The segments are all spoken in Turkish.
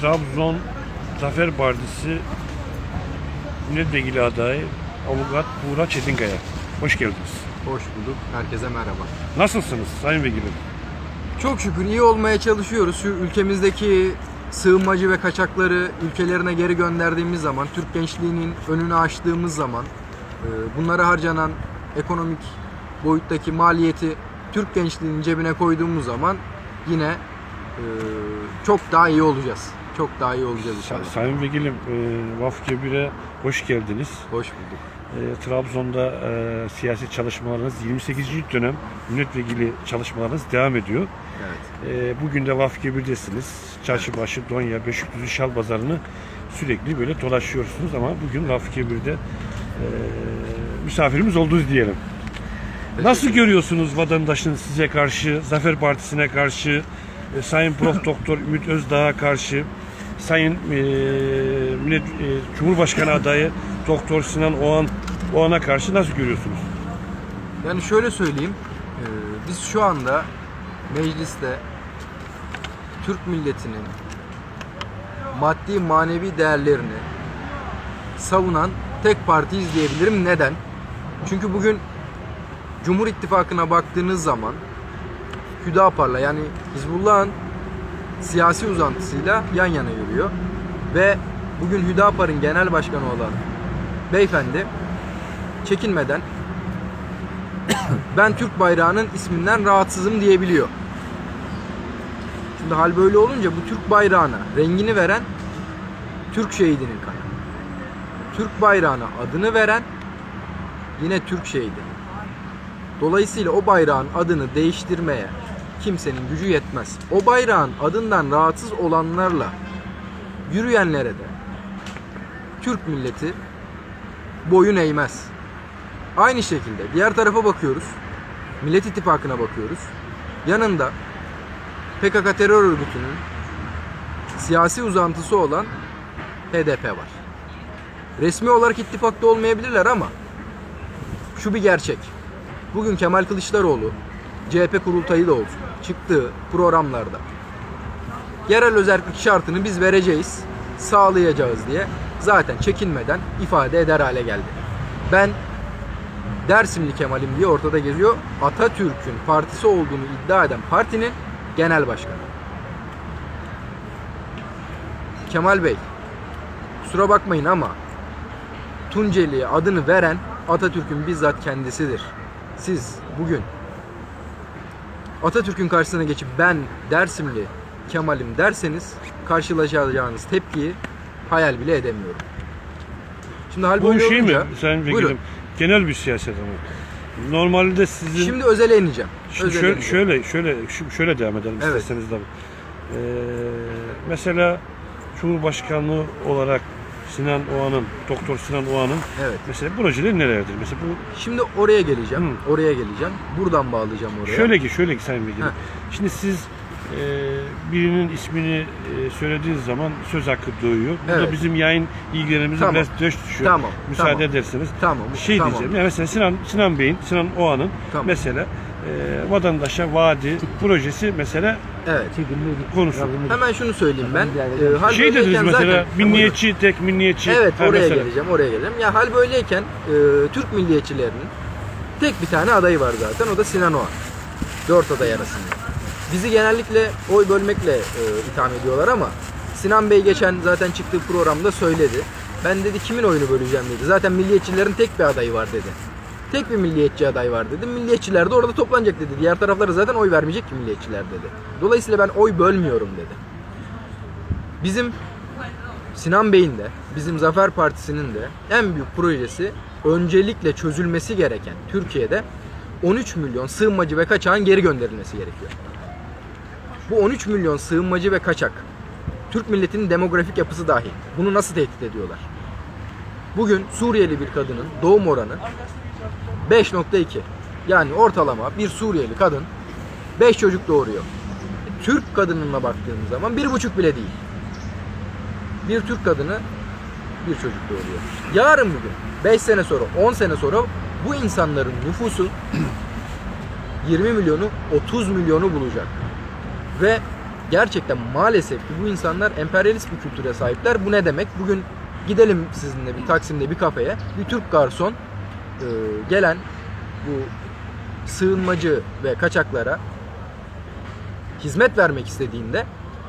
Trabzon Zafer Partisi milletvekili adayı avukat Buğra Çetinkaya. Hoş geldiniz. Hoş bulduk. Herkese merhaba. Nasılsınız Sayın Vekilim? Çok şükür iyi olmaya çalışıyoruz. Şu ülkemizdeki sığınmacı ve kaçakları ülkelerine geri gönderdiğimiz zaman, Türk gençliğinin önünü açtığımız zaman, e, bunlara harcanan ekonomik boyuttaki maliyeti Türk gençliğinin cebine koyduğumuz zaman yine e, çok daha iyi olacağız. Çok daha iyi olacağız inşallah. Sayın Vekilim, e, Vaf Kebir'e hoş geldiniz. Hoş bulduk. E, Trabzon'da e, siyasi çalışmalarınız 28. dönem milletvekili çalışmalarınız devam ediyor. Evet. E, bugün de Vaf Kebir'desiniz. Çarşıbaşı, Donya, Beşikdüzü, Şal Pazarı'nı sürekli böyle dolaşıyorsunuz ama bugün Vaf Kebir'de e, misafirimiz oldunuz diyelim. Nasıl görüyorsunuz vatandaşın size karşı, Zafer Partisi'ne karşı, e, Sayın Prof. Doktor Ümit Özdağ'a karşı, Sayın e, Millet, e, Cumhurbaşkanı adayı Doktor Sinan Oğan Oğan'a karşı nasıl görüyorsunuz? Yani şöyle söyleyeyim, e, biz şu anda mecliste Türk milletinin maddi manevi değerlerini savunan tek partiyiz diyebilirim. Neden? Çünkü bugün Cumhur İttifakı'na baktığınız zaman Hüdapar'la yani Hizbullah'ın siyasi uzantısıyla yan yana yürüyor. Ve bugün Hüdapar'ın genel başkanı olan beyefendi çekinmeden ben Türk bayrağının isminden rahatsızım diyebiliyor. Şimdi hal böyle olunca bu Türk bayrağına rengini veren Türk şehidinin kanı. Türk bayrağına adını veren yine Türk şehidi. Dolayısıyla o bayrağın adını değiştirmeye kimsenin gücü yetmez. O bayrağın adından rahatsız olanlarla yürüyenlere de Türk milleti boyun eğmez. Aynı şekilde diğer tarafa bakıyoruz. Millet İttifakı'na bakıyoruz. Yanında PKK terör örgütünün siyasi uzantısı olan HDP var. Resmi olarak ittifakta olmayabilirler ama şu bir gerçek. Bugün Kemal Kılıçdaroğlu CHP kurultayı da olsun çıktığı programlarda yerel özellik şartını biz vereceğiz, sağlayacağız diye zaten çekinmeden ifade eder hale geldi. Ben Dersimli Kemal'im diye ortada geziyor. Atatürk'ün partisi olduğunu iddia eden partinin genel başkanı. Kemal Bey, kusura bakmayın ama Tunceli'ye adını veren Atatürk'ün bizzat kendisidir. Siz bugün Atatürk'ün karşısına geçip ben Dersimli Kemal'im derseniz karşılaşacağınız tepkiyi hayal bile edemiyorum. Şimdi hal Bu böyle şey mi olunca, Sayın Vekilim? Genel bir siyaset ama. Normalde sizin Şimdi özele ineceğim. Şimdi Özele şöyle, ineceğim. şöyle şöyle şu- şöyle devam edelim Evet. isterseniz de. Ee, mesela Cumhurbaşkanlığı olarak Sinan Oğan'ın, Doktor Sinan Oğan'ın Evet. mesela projeleri nelerdir? Mesela bu Şimdi oraya geleceğim. Hı. Oraya geleceğim. Buradan bağlayacağım oraya. şöyle ki şöyle ki Sayın Vekilim. Heh. Şimdi siz e, birinin ismini e, söylediğiniz zaman söz hakkı doğuyor. Bu da Evet. bizim yayın ilgilerimize Tamam. biraz döş düşüyor. Tamam, Müsaade tamam. ederseniz. Tamam. Şey tamam. diyeceğim. Yani mesela Sinan Sinan Bey'in, Sinan Oğan'ın Tamam. mesela e, vatandaşa vaadi projesi mesela Evet. konusu. Hemen şunu söyleyeyim ben. Ee, hal Şey dediniz böyleyken mesela zaten- milliyetçi tek milliyetçi. Evet Ha, oraya mesela. geleceğim, oraya geleceğim. Ya hal böyleyken e, Türk milliyetçilerinin tek bir tane adayı var zaten. O da Sinan Oğan. Dört aday arasında. Bizi genellikle oy bölmekle e, itham ediyorlar ama Sinan Bey geçen zaten çıktığı programda söyledi. Ben dedi kimin oyunu böleceğim dedi. Zaten milliyetçilerin tek bir adayı var dedi. Tek bir milliyetçi aday var dedi. Milliyetçiler de orada toplanacak dedi. Diğer taraflara zaten oy vermeyecek ki milliyetçiler dedi. Dolayısıyla ben oy bölmüyorum dedi. Bizim Sinan Bey'in de bizim Zafer Partisi'nin de en büyük projesi öncelikle çözülmesi gereken Türkiye'de 13 milyon sığınmacı ve kaçağın geri gönderilmesi gerekiyor. Bu 13 milyon sığınmacı ve kaçak Türk milletinin demografik yapısı dahil. Bunu nasıl tehdit ediyorlar? Bugün Suriyeli bir kadının doğum oranı 5.2. Yani ortalama bir Suriyeli kadın 5 çocuk doğuruyor. Türk kadınına baktığımız zaman 1.5 bile değil bir Türk kadını bir çocuk doğuruyor. Yarın bugün 5 sene sonra 10 sene sonra bu insanların nüfusu 20 milyonu 30 milyonu bulacak. Ve gerçekten maalesef ki bu insanlar emperyalist bir kültüre sahipler. Bu ne demek? Bugün gidelim sizinle bir Taksim'de bir kafeye. Bir Türk garson gelen bu sığınmacı ve kaçaklara hizmet vermek istediğinde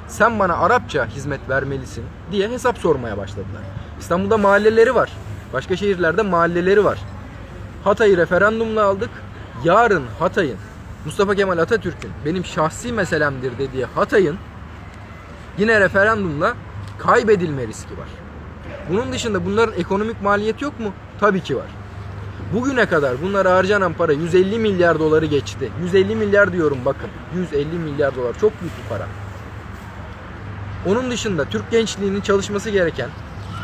sen bana Arapça hizmet vermelisin diye hesap sormaya başladılar. İstanbul'da mahalleleri var. Başka şehirlerde mahalleleri var. Hatay'ı referandumla aldık. Yarın Hatay'ın Mustafa Kemal Atatürk'ün benim şahsi meselemdir dediği Hatay'ın yine referandumla kaybedilme riski var. Bunun dışında bunların ekonomik maliyeti yok mu? Tabii ki var. Bugüne kadar bunlara harcanan para 150 milyar doları geçti. 150 milyar diyorum bakın. 150 milyar dolar çok büyük bir para. Onun dışında Türk gençliğinin çalışması gereken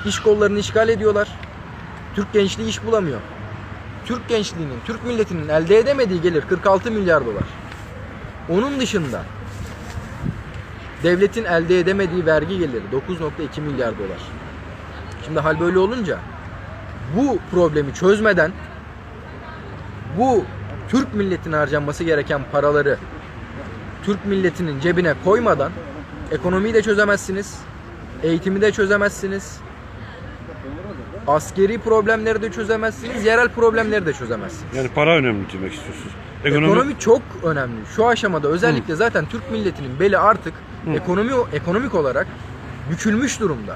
iş kollarını işgal ediyorlar. Türk gençliği iş bulamıyor. Türk gençliğinin, Türk milletinin elde edemediği gelir 46 milyar dolar. Onun dışında devletin elde edemediği vergi geliri 9.2 milyar dolar. Şimdi hal böyle olunca bu problemi çözmeden bu Türk milletine harcanması gereken paraları Türk milletinin cebine koymadan ekonomiyi de çözemezsiniz. Eğitimi de çözemezsiniz. Askeri problemleri de çözemezsiniz. Yerel problemleri de çözemezsiniz. Yani para önemli demek istiyorsunuz. Ekonomi, Ekonomi çok önemli. Şu aşamada özellikle zaten Türk milletinin beli artık ekonomi ekonomik olarak bükülmüş durumda.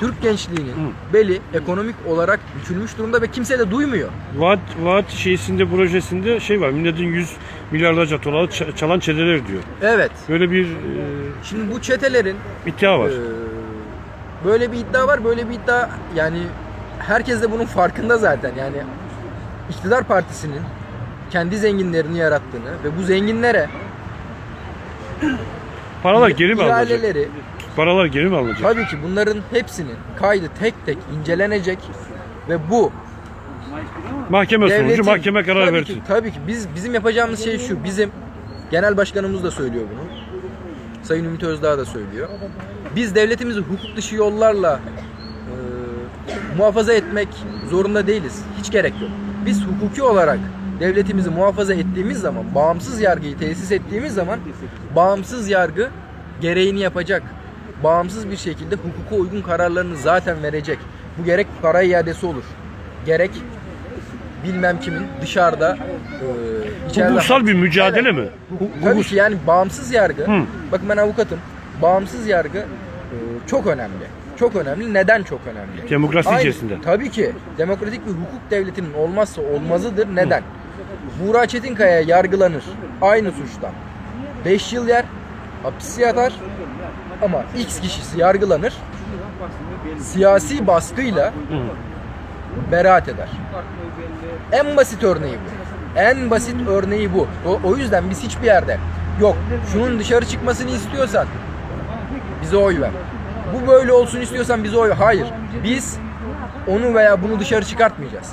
Türk gençliğinin beli ekonomik olarak bükülmüş durumda ve kimse de duymuyor. vaat, vaat şeysinde projesinde şey var. Milletin 100 milyarlarca doları ç- çalan çeteler diyor. Evet. Böyle bir e, Şimdi bu çetelerin iddia var. Ee, böyle bir iddia var. Böyle bir iddia yani herkes de bunun farkında zaten. Yani iktidar partisinin kendi zenginlerini yarattığını ve bu zenginlere Paralar geri mi alınacak? ihaleleri Paralar geri mi alınacak? tabii ki bunların hepsinin kaydı tek tek incelenecek ve bu Mahkeme sonucu devletin mahkeme karar tabii versin. ki, tabii ki biz bizim yapacağımız şey şu. Bizim genel başkanımız da söylüyor bunu. Sayın Ümit Özdağ da söylüyor. Biz devletimizi hukuk dışı yollarla e, muhafaza etmek zorunda değiliz. Hiç gerek yok. Biz hukuki olarak devletimizi muhafaza ettiğimiz zaman, bağımsız yargıyı tesis ettiğimiz zaman bağımsız yargı gereğini yapacak. Bağımsız bir şekilde hukuka uygun kararlarını zaten verecek. Bu gerek para iadesi olur. Gerek bilmem kimin dışarıda e, içeride Hukuksal bir mücadele Evet. mi? Hukuk- Tabii ki yani bağımsız yargı. Hı. Bakın ben avukatım. Bağımsız yargı e, çok önemli. Çok önemli. Neden çok önemli? Demokrasi Aynı- içerisinde. Tabii ki. Demokratik bir hukuk devletinin olmazsa olmazıdır. Neden? Buğra Çetinkaya yargılanır. Aynı suçtan. 5 yıl yer. Hapis yatar. Ama X kişisi yargılanır. Siyasi baskıyla beraat eder. En basit örneği bu. En basit örneği bu. O, o yüzden biz hiçbir yerde yok şunun dışarı çıkmasını istiyorsan bize oy ver. Bu böyle olsun istiyorsan bize oy ver. Hayır. Biz onu veya bunu dışarı çıkartmayacağız.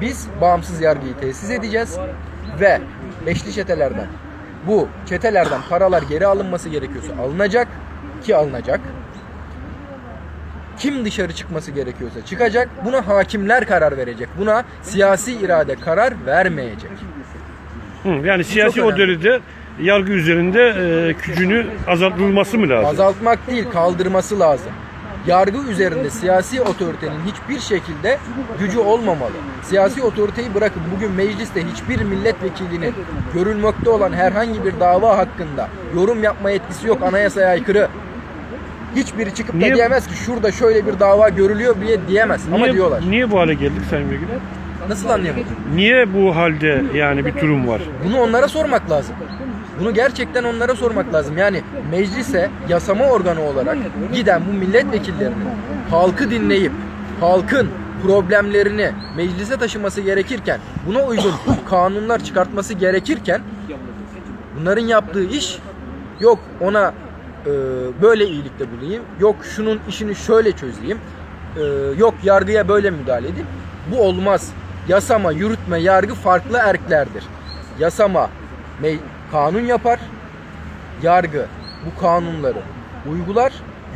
Biz bağımsız yargıyı tesis edeceğiz ve beşli çetelerden bu çetelerden paralar geri alınması gerekiyorsa alınacak ki alınacak. Kim dışarı çıkması gerekiyorsa çıkacak. Buna hakimler karar verecek. Buna siyasi irade karar vermeyecek. Hı, yani siyasi otorite yargı üzerinde e, gücünü azaltılması mı lazım? Azaltmak değil, kaldırması lazım. Yargı üzerinde siyasi otoritenin hiçbir şekilde gücü olmamalı. Siyasi otoriteyi bırakın. Bugün mecliste hiçbir milletvekilinin görülmekte olan herhangi bir dava hakkında yorum yapma yetkisi yok anayasaya aykırı. Hiçbiri çıkıp Niye- da diyemez ki şurada şöyle bir dava görülüyor diye diyemez. Ama niye, diyorlar. Niye bu hale geldik Sayın Vekil? Nasıl anlayamadım? Niye bu halde yani bir durum var? Bunu onlara sormak lazım. Bunu gerçekten onlara sormak lazım. Yani meclise yasama organı olarak giden bu milletvekillerinin halkı dinleyip halkın problemlerini meclise taşıması gerekirken buna uygun kanunlar çıkartması gerekirken bunların yaptığı iş yok ona e, böyle iyilikte bulayım yok şunun işini şöyle çözeyim e, yok yargıya böyle müdahale edeyim. Bu olmaz. Yasama yürütme yargı farklı erklerdir. Yasama me- kanun yapar yargı bu kanunları uygular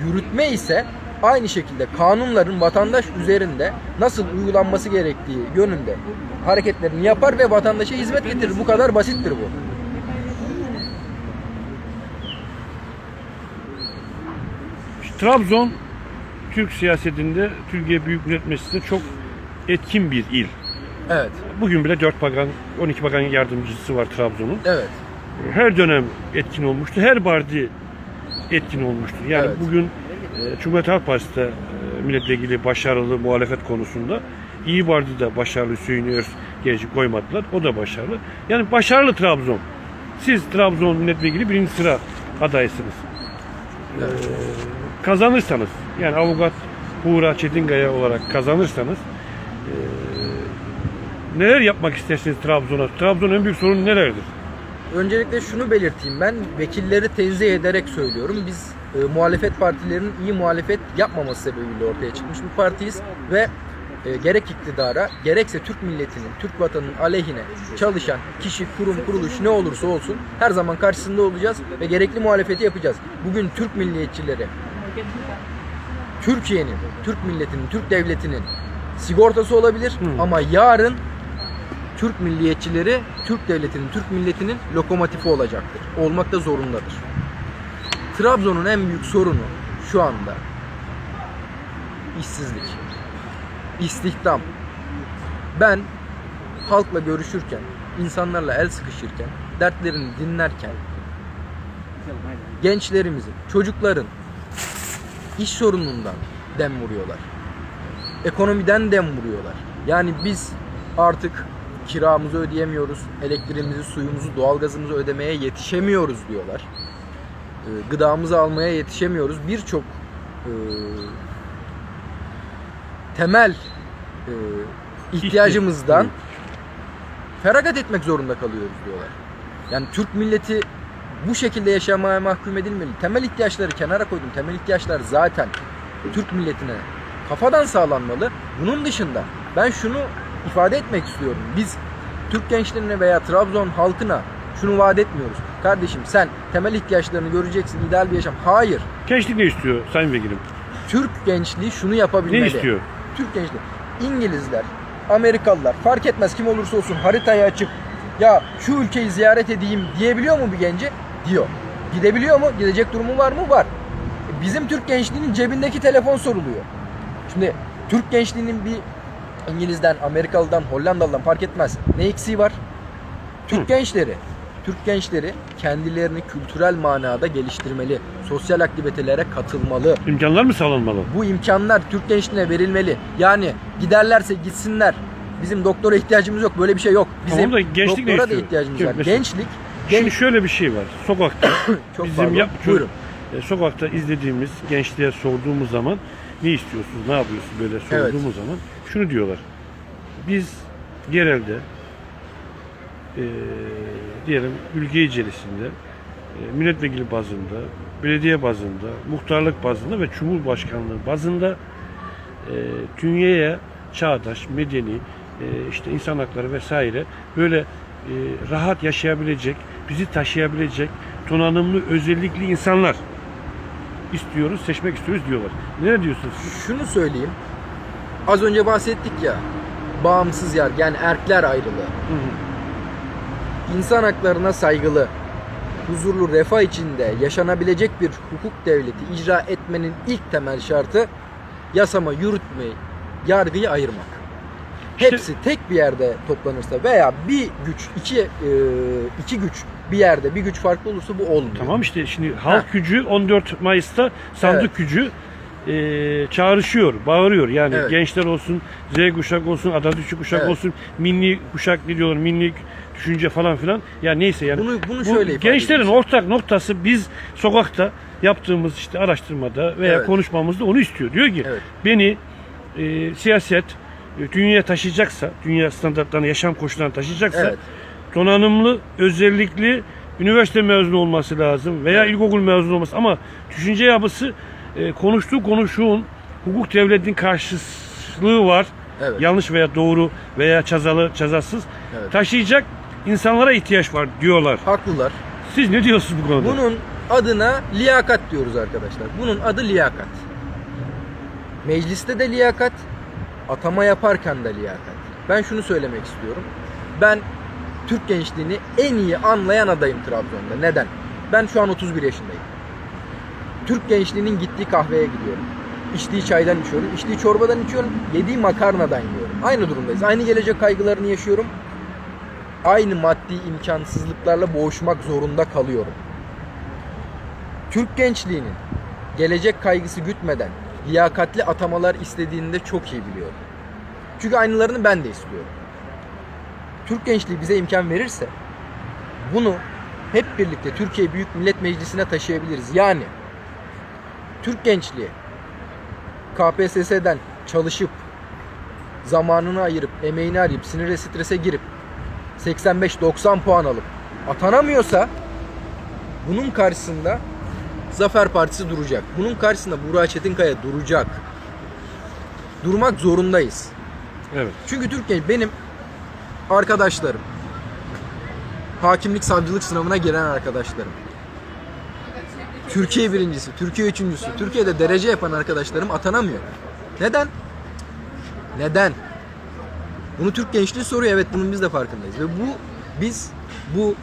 yürütme ise aynı şekilde kanunların vatandaş üzerinde nasıl uygulanması gerektiği yönünde hareketlerini yapar ve vatandaşa hizmet getirir. Bu kadar basittir bu. Trabzon Türk siyasetinde Türkiye Büyük Millet Meclisi'nde çok etkin bir il. Evet. Bugün bile 4 bakan, 12 bakan yardımcısı var Trabzon'un. Evet. Her dönem etkin olmuştu. Her parti etkin olmuştu. Yani Evet. bugün e, Cumhuriyet Halk Partisi de e, milletvekili başarılı muhalefet konusunda. İyi Parti de başarılı Hüseyin Öz koymadılar. O da başarılı. Yani başarılı Trabzon. Siz Trabzon milletvekili birinci sıra adaysınız. E, kazanırsanız yani avukat Buğra Çetinkaya olarak kazanırsanız e, neler yapmak istersiniz Trabzon'a? Trabzon'un en büyük sorunu nelerdir? Öncelikle şunu belirteyim ben vekilleri tenzih ederek söylüyorum. Biz e, muhalefet partilerinin iyi muhalefet yapmaması sebebiyle ortaya çıkmış bir partiyiz ve e, gerek iktidara gerekse Türk milletinin, Türk vatanının aleyhine çalışan kişi, kurum, kuruluş ne olursa olsun her zaman karşısında olacağız ve gerekli muhalefeti yapacağız. Bugün Türk milliyetçileri Türkiye'nin, Türk milletinin, Türk devletinin sigortası olabilir Hı. ama yarın Türk milliyetçileri Türk devletinin, Türk milletinin lokomotifi olacaktır. Olmak da zorundadır. Trabzon'un en büyük sorunu şu anda işsizlik, istihdam. Ben halkla görüşürken, insanlarla el sıkışırken, dertlerini dinlerken gençlerimizin, çocukların iş sorunundan dem vuruyorlar. Ekonomiden dem vuruyorlar. Yani biz artık kiramızı ödeyemiyoruz, elektriğimizi, suyumuzu, doğalgazımızı ödemeye yetişemiyoruz diyorlar. Ee, Gıdamızı almaya yetişemiyoruz. Birçok e, temel e, ihtiyacımızdan feragat etmek zorunda kalıyoruz diyorlar. Yani Türk milleti bu şekilde yaşamaya mahkum edilmeli. Temel ihtiyaçları kenara koydum. Temel ihtiyaçlar zaten Türk milletine kafadan sağlanmalı. Bunun dışında ben şunu ifade etmek istiyorum. Biz Türk gençlerine veya Trabzon halkına şunu vaat etmiyoruz. Kardeşim sen temel ihtiyaçlarını göreceksin, ideal bir yaşam. Hayır. Gençlik ne istiyor Sayın Vekilim? Türk gençliği şunu yapabilmeli. Ne istiyor? Türk gençliği. İngilizler, Amerikalılar fark etmez kim olursa olsun haritayı açıp ya şu ülkeyi ziyaret edeyim diyebiliyor mu bir gence? Diyor. Gidebiliyor mu? Gidecek durumu var mı? Var. E, Bizim Türk gençliğinin cebindeki telefon soruluyor. Şimdi Türk gençliğinin bir İngiliz'den, Amerikalı'dan, Hollandalı'dan fark etmez. Ne eksiği var? Türk Hı. gençleri. Türk gençleri kendilerini kültürel manada geliştirmeli. Sosyal aktivitelere katılmalı. İmkanlar mı sağlanmalı? Bu imkanlar Türk gençliğine verilmeli. Yani giderlerse gitsinler. Bizim doktora ihtiyacımız yok. Böyle bir şey yok. Bizim Tamam da gençlik ne doktora da istiyor? ihtiyacımız Kim var. mesela? Gençlik, Şimdi şöyle bir şey var. Sokakta çok bizim pardon. yap Buyurun. e, sokakta izlediğimiz gençliğe sorduğumuz zaman ne istiyorsunuz, ne yapıyorsunuz böyle sorduğumuz zaman şunu diyorlar. Biz genelde e, diyelim ülke içerisinde e, milletvekili bazında, belediye bazında, muhtarlık bazında ve cumhurbaşkanlığı bazında e, dünyaya çağdaş, medeni, e, işte insan hakları vesaire böyle e, rahat yaşayabilecek, bizi taşıyabilecek donanımlı, özellikli insanlar istiyoruz, seçmek istiyoruz diyorlar. Ne diyorsunuz? Şunu söyleyeyim. Az önce bahsettik ya. Bağımsız yer yani erkler ayrılığı. İnsan haklarına saygılı, huzurlu, refah içinde yaşanabilecek bir hukuk devleti icra etmenin ilk temel şartı yasama, yürütmeyi, yargıyı ayırmak. Hepsi tek bir yerde toplanırsa veya bir güç, iki, e, iki güç bir yerde bir güç farklı olursa bu olmuyor. Tamam işte şimdi halk gücü 14 Mayıs'ta sandık Evet. gücü e, çağrışıyor, bağırıyor. Yani Evet. gençler olsun, Z kuşak olsun, Atatürkçü kuşak Evet. olsun, milli kuşak ne diyorlar, milli düşünce falan filan. Ya neyse yani. Bunu- bunu bu şöyle gençlerin edeyim. ortak noktası biz sokakta yaptığımız işte araştırmada veya Evet. konuşmamızda onu istiyor. Diyor ki Evet. beni e, siyaset e, dünyaya taşıyacaksa, dünya standartlarını, yaşam koşullarını taşıyacaksa Evet. donanımlı, özellikli üniversite mezunu olması lazım veya ilkokul mezunu olması ama düşünce yapısı e, konuştuğu konuşuğun hukuk devletinin karşılığı var. Evet. Yanlış veya doğru veya çazalı, çazasız Evet. taşıyacak insanlara ihtiyaç var diyorlar. Haklılar. Siz ne diyorsunuz bu konuda? Bunun adına liyakat diyoruz arkadaşlar. Bunun adı liyakat. Mecliste de liyakat, atama yaparken de liyakat. Ben şunu söylemek istiyorum. Ben Türk gençliğini en iyi anlayan adayım Trabzon'da. Neden? Ben şu an 31 yaşındayım. Türk gençliğinin gittiği kahveye gidiyorum. İçtiği çaydan içiyorum, içtiği çorbadan içiyorum, yediği makarnadan yiyorum. Aynı durumdayız. Aynı gelecek kaygılarını yaşıyorum. Aynı maddi imkansızlıklarla boğuşmak zorunda kalıyorum. Türk gençliğinin gelecek kaygısı gütmeden liyakatli atamalar istediğini de çok iyi biliyorum. Çünkü aynılarını ben de istiyorum. Türk gençliği bize imkan verirse bunu hep birlikte Türkiye Büyük Millet Meclisi'ne taşıyabiliriz. Yani Türk gençliği KPSS'den çalışıp zamanını ayırıp, emeğini arayıp, sinire strese girip 85-90 puan alıp atanamıyorsa bunun karşısında Zafer Partisi duracak. Bunun karşısında Burak Çetinkaya duracak. Durmak zorundayız. Evet. Çünkü Türkiye benim arkadaşlarım, hakimlik savcılık sınavına giren arkadaşlarım, Türkiye birincisi, Türkiye üçüncüsü, Türkiye'de derece yapan arkadaşlarım atanamıyor. Neden? Neden? Bunu Türk gençliği soruyor. Evet bunun biz de farkındayız. Ve bu biz bu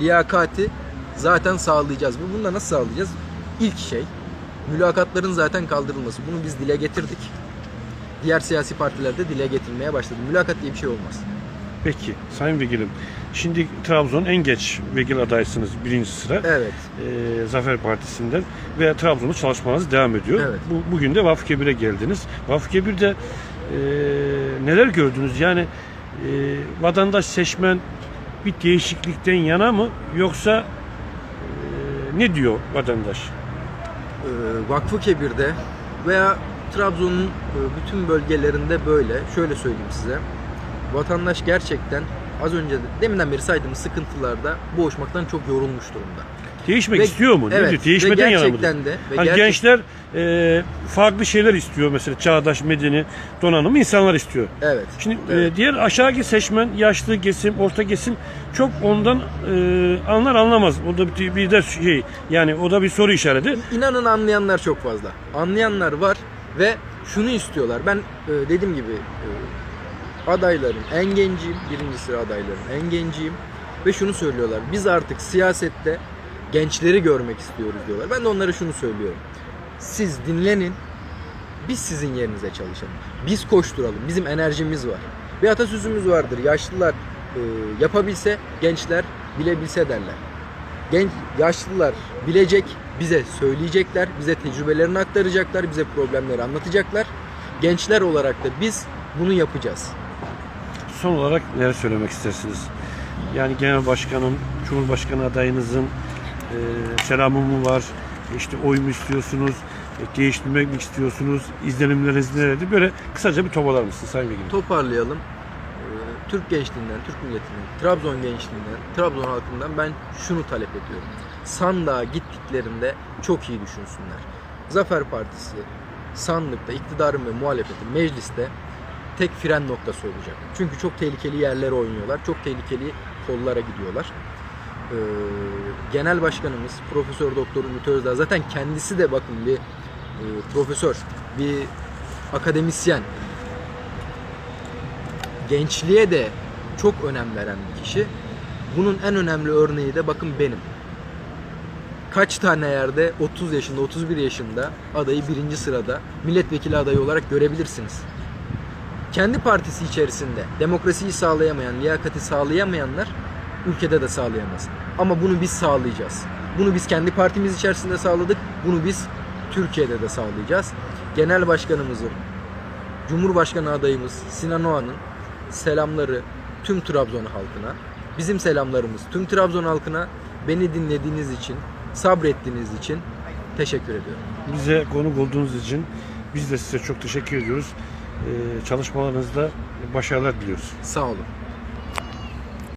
liyakati zaten sağlayacağız. Bu bunu da nasıl sağlayacağız? İlk şey mülakatların zaten kaldırılması. Bunu biz dile getirdik. Diğer siyasi partiler de dile getirmeye başladı. Mülakat diye bir şey olmaz. Peki Sayın Vekilim. Şimdi Trabzon en geç vekil adaysınız birinci sıra. Evet. e, Zafer Partisi'nden ve Trabzon'da çalışmanız devam ediyor. Evet. Bu, bugün de Vakfı Kebir'e geldiniz. Vakfı Kebir'de e, neler gördünüz? Yani e, vatandaş seçmen bir değişiklikten yana mı yoksa e, ne diyor vatandaş? Ee, Vakfı Kebir'de veya Trabzon'un e, bütün bölgelerinde böyle. Şöyle söyleyeyim size. Vatandaş gerçekten az önce de, deminden beri saydığımız sıkıntılarda boğuşmaktan çok yorulmuş durumda. Değişmek Ve- istiyor mu? Evet, diyor? Değişmeden yana mı? gerçekten de Hani gerçek- gençler e, farklı şeyler istiyor mesela çağdaş medeni donanımı insanlar istiyor. Evet. Şimdi Evet. e, diğer aşağı seçmen, yaşlı kesim, orta kesim çok ondan e, anlar anlamaz. O da bir, bir de şey yani o da bir soru işareti. İnanın anlayanlar çok fazla. Anlayanlar var ve şunu istiyorlar. Ben e, dediğim gibi e, adayların en genciyim. Birinci sıra adayların en genciyim. Ve şunu söylüyorlar. Biz artık siyasette gençleri görmek istiyoruz diyorlar. Ben de onlara şunu söylüyorum. Siz dinlenin. Biz sizin yerinize çalışalım. Biz koşturalım. Bizim enerjimiz var. Bir atasözümüz vardır. Yaşlılar e, yapabilse, gençler bilebilse derler. Genç yaşlılar bilecek, bize söyleyecekler, bize tecrübelerini aktaracaklar, bize problemleri anlatacaklar. Gençler olarak da biz bunu yapacağız. Son olarak neler söylemek istersiniz? Yani genel başkanın, cumhurbaşkanı adayınızın e, selamı mı var? İşte oy mu istiyorsunuz? E, değiştirmek mi istiyorsunuz? İzlenimleriniz nelerdi? Böyle kısaca bir toparlar mısınız Sayın Vekilim? Toparlayalım. Ee, Türk gençliğinden, Türk milletinden, Trabzon gençliğinden, Trabzon halkından ben şunu talep ediyorum. Sandığa gittiklerinde çok iyi düşünsünler. Zafer Partisi sandıkta iktidarın ve muhalefetin mecliste tek fren noktası olacak. Çünkü çok tehlikeli yerlere oynuyorlar. Çok tehlikeli kollara gidiyorlar. Ee, Genel Başkanımız Profesör Doktor Ümit Özdağ zaten kendisi de bakın bir e, profesör, bir akademisyen, gençliğe de çok önem veren bir kişi. Bunun en önemli örneği de bakın benim. Kaç tane yerde 30 yaşında, 31 yaşında adayı birinci sırada milletvekili adayı olarak görebilirsiniz. Kendi partisi içerisinde demokrasiyi sağlayamayan, liyakati sağlayamayanlar ülkede de sağlayamaz. Ama bunu biz sağlayacağız. Bunu biz kendi partimiz içerisinde sağladık. Bunu biz Türkiye'de de sağlayacağız. Genel başkanımızın, Cumhurbaşkanı adayımız Sinan Oğan'ın selamları tüm Trabzon halkına. Bizim selamlarımız tüm Trabzon halkına. Beni dinlediğiniz için, sabrettiğiniz için teşekkür ediyorum. Bize konuk olduğunuz için biz de size çok teşekkür ediyoruz. E, çalışmalarınızda başarılar diliyoruz. Sağ olun.